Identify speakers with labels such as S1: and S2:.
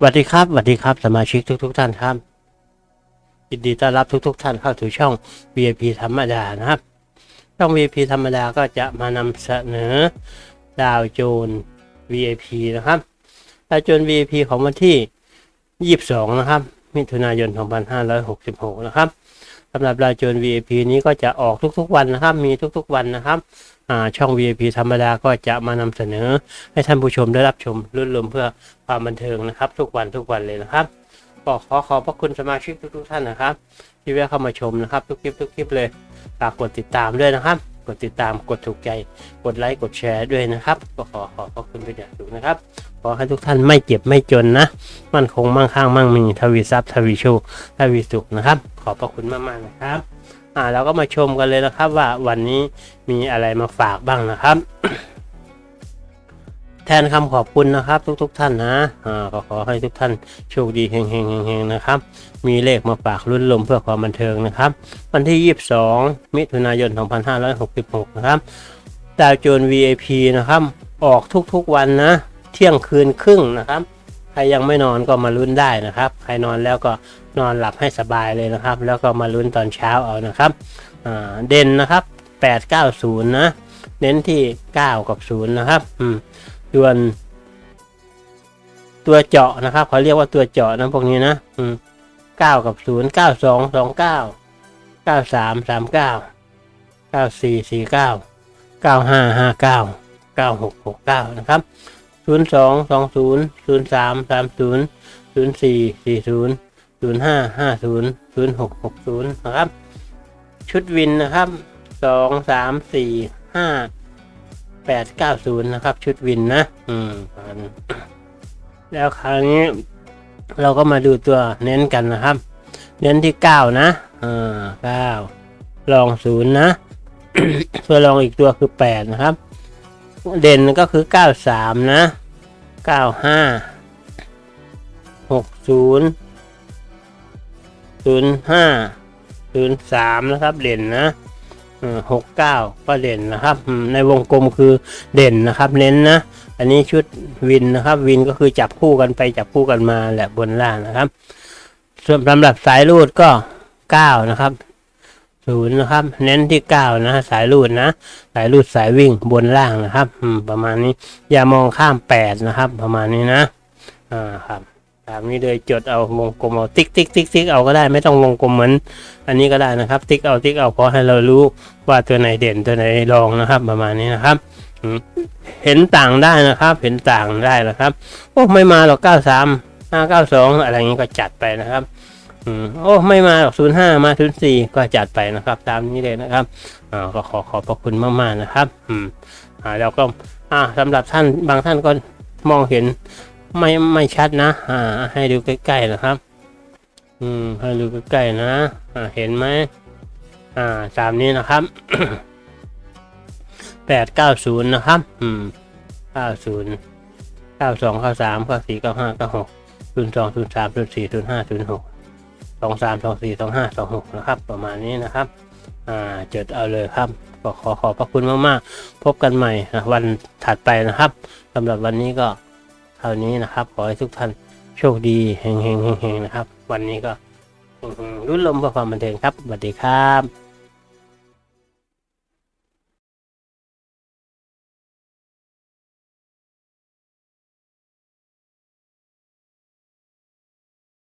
S1: สวัสดีครับสวัสดีครับ สมาชิกทุกๆท่านครับยินดีต้อนรับทุกๆท่านเข้าสู่ช่อง VIP ธรรมดานะครับ ช่อง VIP ธรรมดาก็จะมานำเสนอดาวโจน VIP นะครับดาวโจน VIP ของวันที่ 22 นะครับ มิถุนายน 2566 นะครับ สำหรับรายจน VIP นี้ก็จะออกทุกๆวันนะครับ มีทุกๆวันนะครับช่อง VIP ธรรมดาก็จะมานำเสนอ ให้ท่านผู้ชมได้รับชมรุ่นลมเพื่อความบันเทิงนะครับ ทุกวันทุกวันเลยนะครับก็ขอขอบพระคุณสมาชิกทุกๆท่านนะครับ ที่แวะเข้ามาชมนะครับ ทุกคลิปทุกคลิปเลยฝากกดติดตามด้วยนะครับ กดติดตามกดถูกใจ กดไลค์กดแชร์ด้วยนะครับ ก็ขอขอบพระคุณเป็นอย่างสูงนะครับ ขอให้ทุกท่านไม่เจ็บไม่จนนะ มั่นคงมั่งคั่งมั่งมีทวีทรัพย์ทวีโชคทวีสุขนะครับ ขอบพระคุณมากๆนะครับอ่าเราก็มาชมกันเลยนะครับว่าวันนี้มีอะไรมาฝากบ้างนะครับ แทนคำขอบคุณนะครับทุกๆทท่านนะอ่าก็ขอให้ทุกท่านโชคดีเฮงๆเฮงๆนะครับ มีเลขมาฝากรุ่นลมเพื่อความบันเทิงนะครับ วันที่ 22 มิถุนายน 2566 นะครับดาวโจน VIP นะครับ ออกทุกๆวันนะ เที่ยงคืนครึ่งนะครับ ใครยังไม่นอนก็มาลุ้นได้นะครับ ใครนอนแล้วก็นอนหลับให้สบายเลยนะครับ แล้วก็มาลุ้นตอนเช้าเอานะครับอ่าเด่นนะครับ 890 นะ เน้นที่ 9 กับ 0 นะครับ อืม ส่วน ตัวเจาะนะครับเขาเรียกว่าตัวเจาะนะพวกนี้นะอืมเก้ากับศูนย์เก้าสองสองเก้าเก้าสามสามเก้าเก้าสี่สี่เก้าเก้าห้าห้าเก้าเก้าหกหกเก้านะครับศูนย์สองสองศูนย์ศูนย์สามสามศูนย์ศูนย์สี่สี่ศูนย์ศูนย์ห้าห้าศูนย์ศูนย์หกหกศูนย์นะครับ ชุดวินนะครับสองสามสี่ห้า แปดเก้าศูนย์นะครับ ชุดวินนะ อืมแล้วคราวนี้เราก็มาดูตัวเน้นกันนะครับ เน้นที่เก้านะอ่าเก้าลองศูนย์นะ ตัวรองอีกตัวคือแปดนะครับ เด่นก็คือเก้าสามนะเก้าห้าหกศูนย์ศูนย์ห้าศูนย์สามนะครับ เด่นนะ หกเก้าก็เด่นนะครับ ในวงกลมคือเด่นนะครับเน้นนะ อันนี้ชุดวินนะครับ วินก็คือจับคู่กันไปจับคู่กันมาแหละบนล่างนะครับ ส่วนสำหรับสายรูดก็เก้านะครับศูนย์นะครับ เน้นที่เก้านะสายรูดนะ สายรูดสายวิ่งบนล่างนะครับประมาณนี้อย่ามองข้ามแปดนะครับ ประมาณนี้นะอ่าครับ ตามนี้เลยจดเอาวงกลมเอาติ๊กติ๊กติ๊กติ๊กเอาก็ได้ไม่ต้องวงกลมเหมือน อันนี้ก็ได้นะครับ ติ๊กเอาติ๊กเอาเพราะให้เรารู้ว่าตัวไหนเด่นตัวไหนรองนะครับ ประมาณนี้นะครับเห็นต่างได้นะครับ เห็นต่างได้นะครับ โอ้ไม่มาหรอกเก้าสามห้าเก้าสองอะไรอย่างนี้ก็จัดไปนะครับโอ้ไม่มาหรอกศูนย์ห้ามาศูนย์สี่ก็จัดไปนะครับ ตามนี้เลยนะครับก็ขอขอบพระคุณมากๆนะครับ อืมอ่าแล้วก็อ่าสำหรับท่านบางท่านก็มองเห็น ไม่ไม่ชัดนะอ่าให้ดูใกล้ๆนะครับ อืมให้ดูใกล้ๆนะอ่าเห็นไหมอ่าตามนี้นะครับแปดเก้าศูนย์นะครับ อืมเก้าศูนย์เก้าสองเก้าสามเก้าสี่เก้าห้าเก้าหกศูนย์สองศูนย์สามศูนย์สี่ศูนย์ห้าศูนย์หกสองสามสองสี่สองห้าสองหกนะครับ ประมาณนี้นะครับ อ่าจดเอาเลยครับก็ขอขอบพระคุณมาก ๆ พบกันใหม่นะวันถัดไปนะครับสำหรับวันนี้ก็ เท่านี้นะครับ ขอให้ทุกท่านโชคดีเฮงๆเฮงๆนะครับ วันนี้ก็รุ่นลมเพื่อความบันเทิงครับสวัสดีครับ